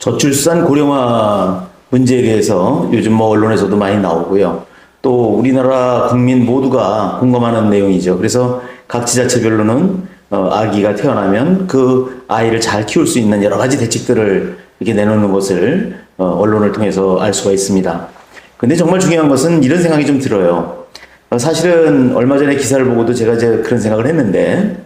저출산 고령화 문제에 대해서 요즘 뭐 언론에서도 많이 나오고요. 또 우리나라 국민 모두가 공감하는 내용이죠. 그래서 각 지자체별로는 어, 아기가 태어나면 그 아이를 잘 키울 수 있는 여러 가지 대책들을 이렇게 내놓는 것을 어, 언론을 통해서 알 수가 있습니다. 근데 정말 중요한 것은 이런 생각이 좀 들어요. 어, 사실은 얼마 전에 기사를 보고도 제가 이제 그런 생각을 했는데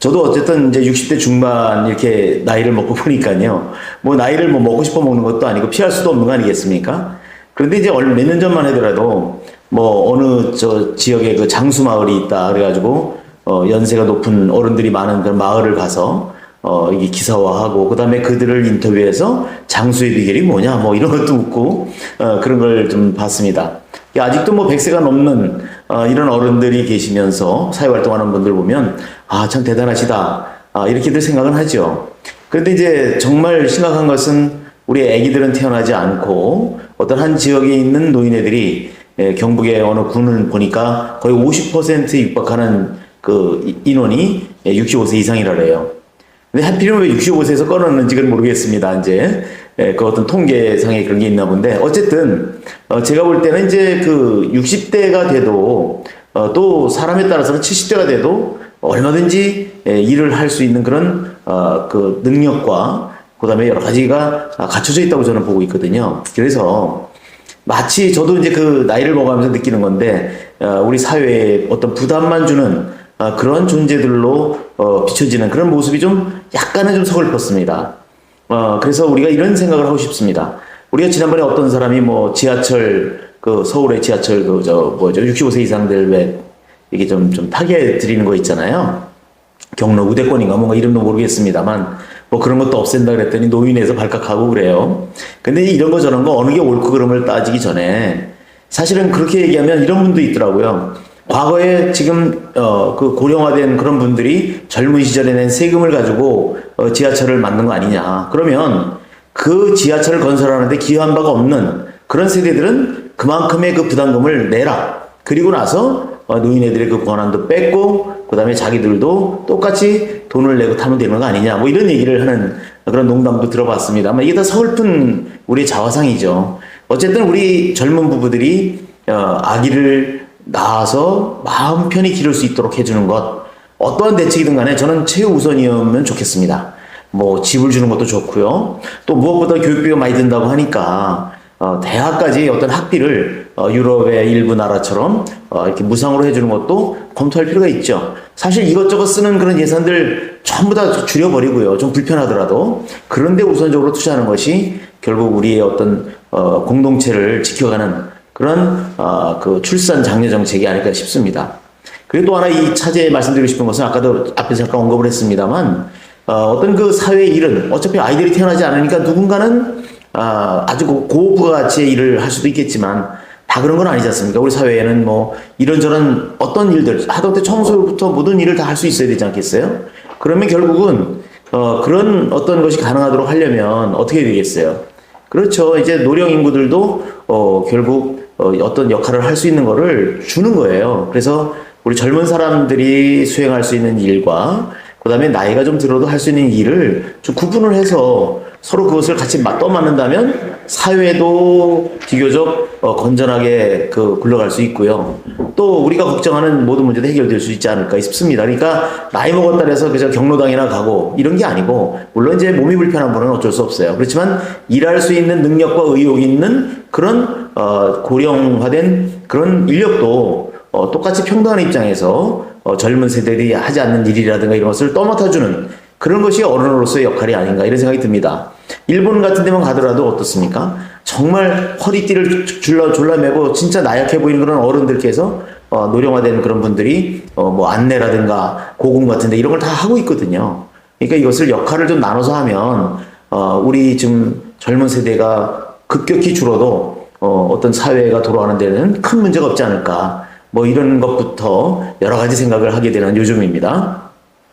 저도 어쨌든 이제 60대 중반 이렇게 나이를 먹고 보니까요. 뭐 나이를 뭐 먹고 싶어 먹는 것도 아니고 피할 수도 없는 거 아니겠습니까? 그런데 이제 몇 년 전만 하더라도 뭐 어느 저 지역에 그 장수 마을이 있다 그래가지고 어 연세가 높은 어른들이 많은 그런 마을을 가서 어 이게 기사화하고 그다음에 그들을 인터뷰해서 장수의 비결이 뭐냐 뭐 이런 것도 묻고 어 그런 걸 좀 봤습니다. 아직도 뭐 100세가 넘는 어, 이런 어른들이 계시면서 사회 활동하는 분들 보면 아 참 대단하시다 아, 이렇게들 생각은 하죠. 그런데 이제 정말 심각한 것은 우리 아기들은 태어나지 않고 어떤 한 지역에 있는 노인네들이 예, 경북의 어느 군을 보니까 거의 50%에 육박하는 그 이- 인원이 65세 이상이라 그래요. 근데 하필이면 왜 65세에서 꺼냈는지는 모르겠습니다. 이제 예, 그 어떤 통계상에 그런 게 있나 본데 어쨌든 어, 제가 볼 때는 이제 그 60대가 돼도 어, 또 사람에 따라서는 70대가 돼도 얼마든지 예, 일을 할 수 있는 그런 어, 그 능력과 그다음에 여러 가지가 아, 갖춰져 있다고 저는 보고 있거든요. 그래서 마치 저도 이제 그 나이를 먹어가면서 느끼는 건데 어, 우리 사회에 어떤 부담만 주는 어, 그런 존재들로 어, 비춰지는 그런 모습이 좀 약간은 좀 서글펐습니다. 어, 그래서 우리가 이런 생각을 하고 싶습니다. 우리가 지난번에 어떤 사람이 뭐 지하철 그 서울의 지하철 그저 뭐죠 65세 이상들 왜 이게 좀 좀 타게 드리는 거 있잖아요. 경로 우대권인가 뭔가 이름도 모르겠습니다만 뭐 그런 것도 없앤다 그랬더니 노인에서 발칵하고 그래요. 근데 이런 거 저런 거 어느 게 옳고 그름을 따지기 전에 사실은 그렇게 얘기하면 이런 분도 있더라고요. 과거에 지금 어 그 고령화된 그런 분들이 젊은 시절에 낸 세금을 가지고 어 지하철을 만든 거 아니냐. 그러면 그 지하철을 건설하는데 기여한 바가 없는 그런 세대들은 그만큼의 그 부담금을 내라. 그리고 나서 어, 노인네들의 그 권한도 뺐고 그다음에 자기들도 똑같이 돈을 내고 타면 되는 거 아니냐 뭐 이런 얘기를 하는 그런 농담도 들어봤습니다만 이게 다 서글픈 우리의 자화상이죠. 어쨌든 우리 젊은 부부들이 어, 아기를 낳아서 마음 편히 기를 수 있도록 해주는 것 어떠한 대책이든 간에 저는 최우선이었으면 좋겠습니다. 뭐 집을 주는 것도 좋고요. 또 무엇보다 교육비가 많이 든다고 하니까 어, 대학까지 어떤 학비를 어, 유럽의 일부 나라처럼 어, 이렇게 무상으로 해주는 것도 검토할 필요가 있죠. 사실 이것저것 쓰는 그런 예산들 전부 다 줄여버리고요. 좀 불편하더라도 그런데 우선적으로 투자하는 것이 결국 우리의 어떤 어, 공동체를 지켜가는 그런 어, 그 출산 장려 정책이 아닐까 싶습니다. 그리고 또 하나 이 차제에 말씀드리고 싶은 것은 아까도 앞에서 잠깐 언급을 했습니다만 어, 어떤 그 사회 일은 어차피 아이들이 태어나지 않으니까 누군가는 아, 아주 고- 고부가치의 일을 할 수도 있겠지만 다 그런 건 아니지 않습니까? 우리 사회에는 뭐 이런저런 어떤 일들 하다못해 청소부터 모든 일을 다 할 수 있어야 되지 않겠어요? 그러면 결국은 어, 그런 어떤 것이 가능하도록 하려면 어떻게 되겠어요? 그렇죠. 이제 노령 인구들도 어, 결국 어, 어떤 역할을 할 수 있는 거를 주는 거예요. 그래서 우리 젊은 사람들이 수행할 수 있는 일과 그 다음에 나이가 좀 들어도 할 수 있는 일을 좀 구분을 해서 서로 그것을 같이 맞- 떠맞는다면 사회도 비교적 어, 건전하게 그 굴러갈 수 있고요. 또 우리가 걱정하는 모든 문제도 해결될 수 있지 않을까 싶습니다. 그러니까 나이 먹었다 해서 그저 경로당이나 가고 이런 게 아니고 물론 이제 몸이 불편한 분은 어쩔 수 없어요. 그렇지만 일할 수 있는 능력과 의욕이 있는 그런 어, 고령화된 그런 인력도 어, 똑같이 평등한 입장에서 어, 젊은 세대들이 하지 않는 일이라든가 이런 것을 떠맡아주는 그런 것이 어른으로서의 역할이 아닌가 이런 생각이 듭니다. 일본 같은 데만 가더라도 어떻습니까? 정말 허리띠를 줄라 졸라매고 진짜 나약해 보이는 그런 어른들께서 어, 노령화된 그런 분들이 어, 뭐 안내라든가 고궁 같은데 이런 걸 다 하고 있거든요. 그러니까 이것을 역할을 좀 나눠서 하면 어, 우리 지금 젊은 세대가 급격히 줄어도 어, 어떤 사회가 돌아가는 데는 큰 문제가 없지 않을까 뭐 이런 것부터 여러 가지 생각을 하게 되는 요즘입니다.